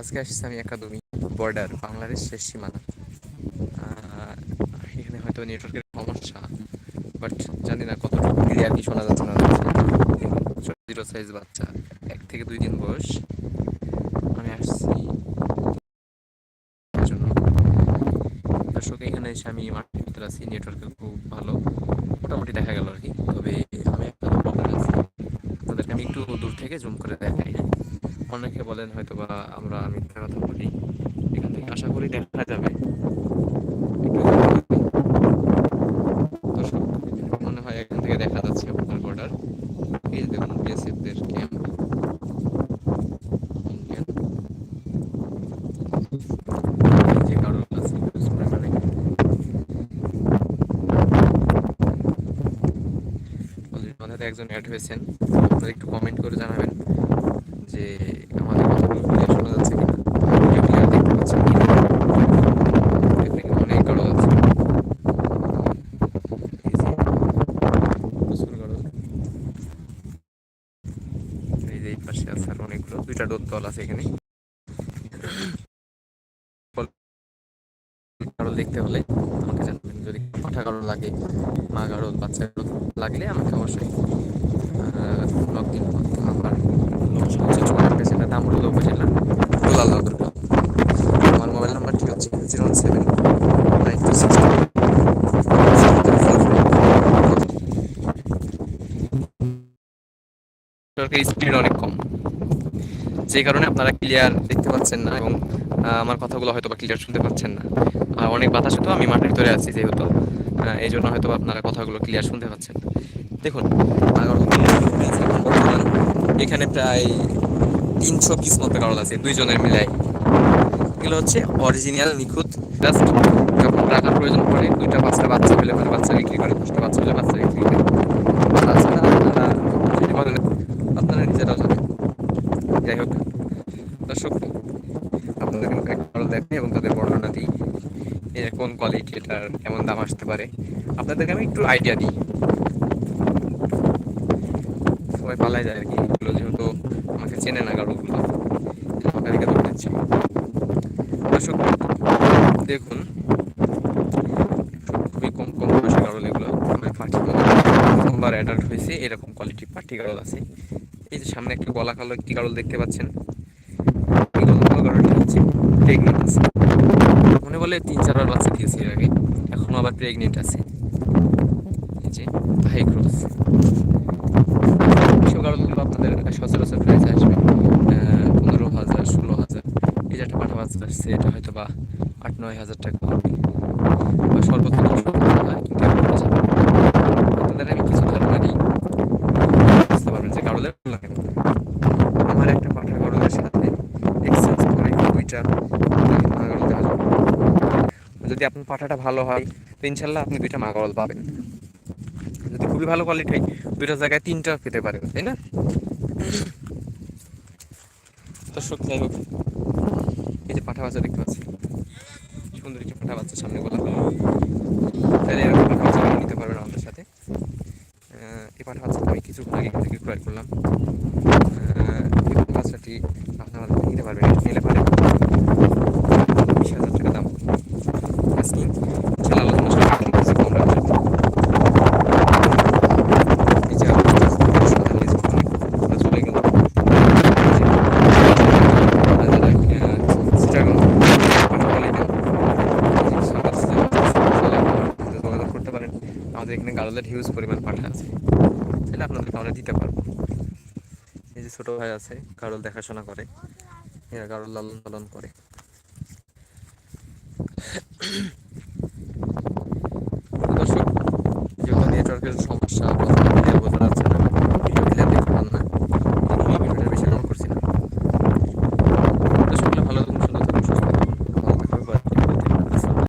আজকে আসছি আমি একাডেমি, বর্ডার, বাংলাদেশ শেষ সীমানা। এখানে হয়তো নেটওয়ার্কের সমস্যা, বাট জানি না কতটুকু ক্লিয়ার কি শোনা যাচ্ছে না জিরো সাইজ বাচ্চা, এক থেকে দুই দিন বয়স। আমি আসছি জন্য। দর্শক, এখানে এসে আমি মাঠের ভিতরে আছি নেটওয়ার্কের খুব ভালো। মোটামুটি দেখা গেল আর কি। তবে আমি একটা তাদেরকে আমি একটু দূর থেকে জুম করে দেখাই। অনেকে বলেন হয়তো বা আমরা মিথ্যা কথা বলি। এখান থেকে আশা করি দেখা যাবে। মনে হয় এখান থেকে দেখা যাচ্ছে আপনার বর্ডার এই দেখুন বিএসএফদের ক্যাম্প আমাদের একজন অ্যাড হয়েছেন। আপনারা একটু কমেন্ট করে জানাবেন। যে আমাদের কথাগুলো শোনা যাচ্ছে অনেক পাশে আছে আর অনেকগুলো, দুইটা আছে এখানে। দেখতে হলে যদি লাগে, মা গাড়ল বাচ্চা লাগলে আমাকে অবশ্যই ব্লগ দিন আমার লোকেশন হচ্ছে চুয়ান্ন আমার mobile zero one seven nine two six speed অনেক কম। যে কারণে আপনারা ক্লিয়ার দেখতে পাচ্ছেন না এবং আমার কথাগুলো হয়তো বা ক্লিয়ার শুনতে পাচ্ছেন না। আর অনেক বাতাস তো আমি মাঠের ভিতরে আছি যেহেতু এই জন্য হয়তো আপনারা কথাগুলো ক্লিয়ার শুনতে পাচ্ছেন দেখুন এখানে প্রায় তিনশো পিস মতো কারণ আছে, দুইজনের মিলাই। এগুলো হচ্ছে অরিজিনাল নিখুঁত যখন রাখার প্রয়োজন পড়ে, দুইটা পাঁচটা বাচ্চা পেলে মানে বাচ্চা বিক্রি করে, দশটা বাচ্চা পেলে বাচ্চা বিক্রি করে। তাছাড়া আপনারা যদি নিজেরাও জানেন। যাই হোক, দর্শক, আপনাদের কারণ দেখেন এবং তাদের বর্ণনা দিই, এর কোন কোয়ালিটি এটার, কেমন দাম আসতে পারে। আপনাদেরকে আমি একটু আইডিয়া দিই। সবাই পালাই যায় আর কি, এগুলো যেহেতু আমাকে চেনে না গাড়ুগুলো ধরে দিচ্ছি দর্শক, দেখুন, খুবই কম কম বয়সী গাড়ল এগুলো। মানে পাঠি প্রথমবার অ্যাডাল্ট হয়েছে, এরকম কোয়ালিটি পাঠি গাড়ল আছে। এই যে সামনে একটা গলা কালো একটি গাড়ল দেখতে পাচ্ছেন। এই গলা প্রেগনেন্ট মনে বলে তিন চারবার বাচ্চা দিয়েছে আগে, এখনও আবার প্রেগনেন্ট আছে। এই যে হাই এসব গাড়লগুলো আপনাদের সচরাচর প্রাইস আসবে পনেরো হাজার, ষোলো হাজার এই যে একটা পাঠা বাচ্চা আসছে, এটা হয়তো বা আট, নয় হাজার টাকা হবে। বা সর্বোচ্চ কিন্তু। আপনাদের আমি কিছু ধারণা দিই। বুঝতে পারবেন যে গাড়লের লাগে আমার একটা পাঠা গাড়লের সাথে এক্সচেঞ্জ করে দুইটা যদি আপনার পাঠাটা ভালো হয়, তো ইনশাল্লাহ আপনি দুইটা মা গাড়ল পাবেন। খুবই ভালো কোয়ালিটি হয়। দুইটা জায়গায় তিনটা পেতে পারেন, তাই না? দর্শক, যাই হোক। এই যে পাঠা বাচ্চা দেখতে পাচ্ছি সুন্দর একটি পাঠা বাচ্চা সামনে বলা হলো। তাহলে এরকম পাঠা বাচ্চা নিতে পারবেন আমাদের সাথে। এই পাঠা বাচ্চাটা আমি কিছুক্ষণ আগে থেকে ক্রয় করলাম। এই পাঠা বাচ্চাটি আপনারা নিতে পারবেন। নিলে পারেন বিশ হাজার টাকা দাম আজকে ইনশাল্লাহ আলোচনা সাপেক্ষে কিছু কম রাখা যাবে। এই যে আপনার সাদা লেজ অনেক পুরো চলে গেল যোগাযোগ করতে পারেন আমাদের এখানে গাড়লের হিউজ পরিমাণ পাঠা আছে। তাহলে আপনাদেরকে আমরা দিতে পারব। এই যে ছোটো ভাই আছে গাড়ল দেখাশোনা করে। এরা গাড়ল লালন পালন করে।